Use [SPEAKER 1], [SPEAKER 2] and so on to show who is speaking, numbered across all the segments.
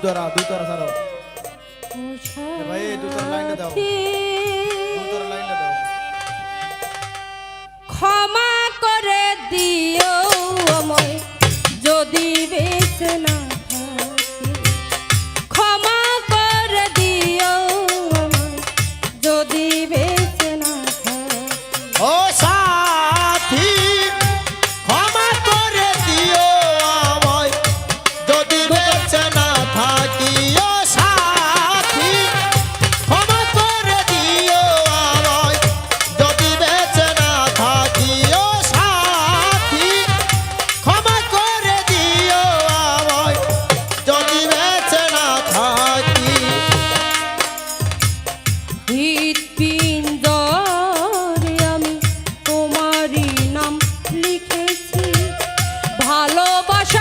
[SPEAKER 1] দুই তোরা
[SPEAKER 2] দুই তোরা সারো ভাই দুই তোরা লাইনে দাও ভালোবাসা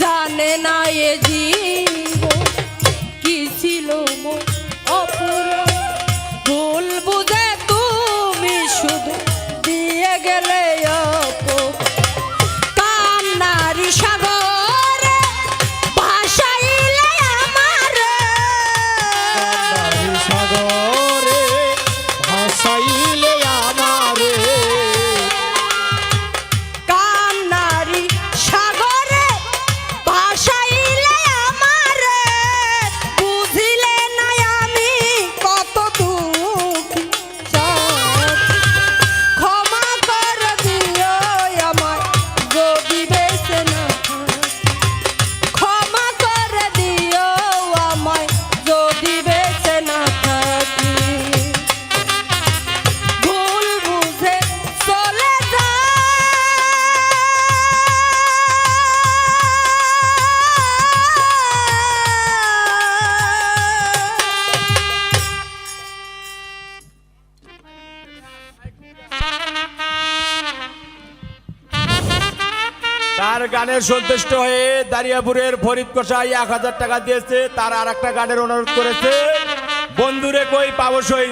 [SPEAKER 1] জানি না এ
[SPEAKER 2] কাকা কি ছিল
[SPEAKER 3] গানের সন্তুষ্ট হয়ে দারিয়াপুরের ফরিদ কষাই এক হাজার টাকা দিয়েছে, তার আর একটা গানের অনুরোধ করেছে। বন্ধুরে কই পাবো সই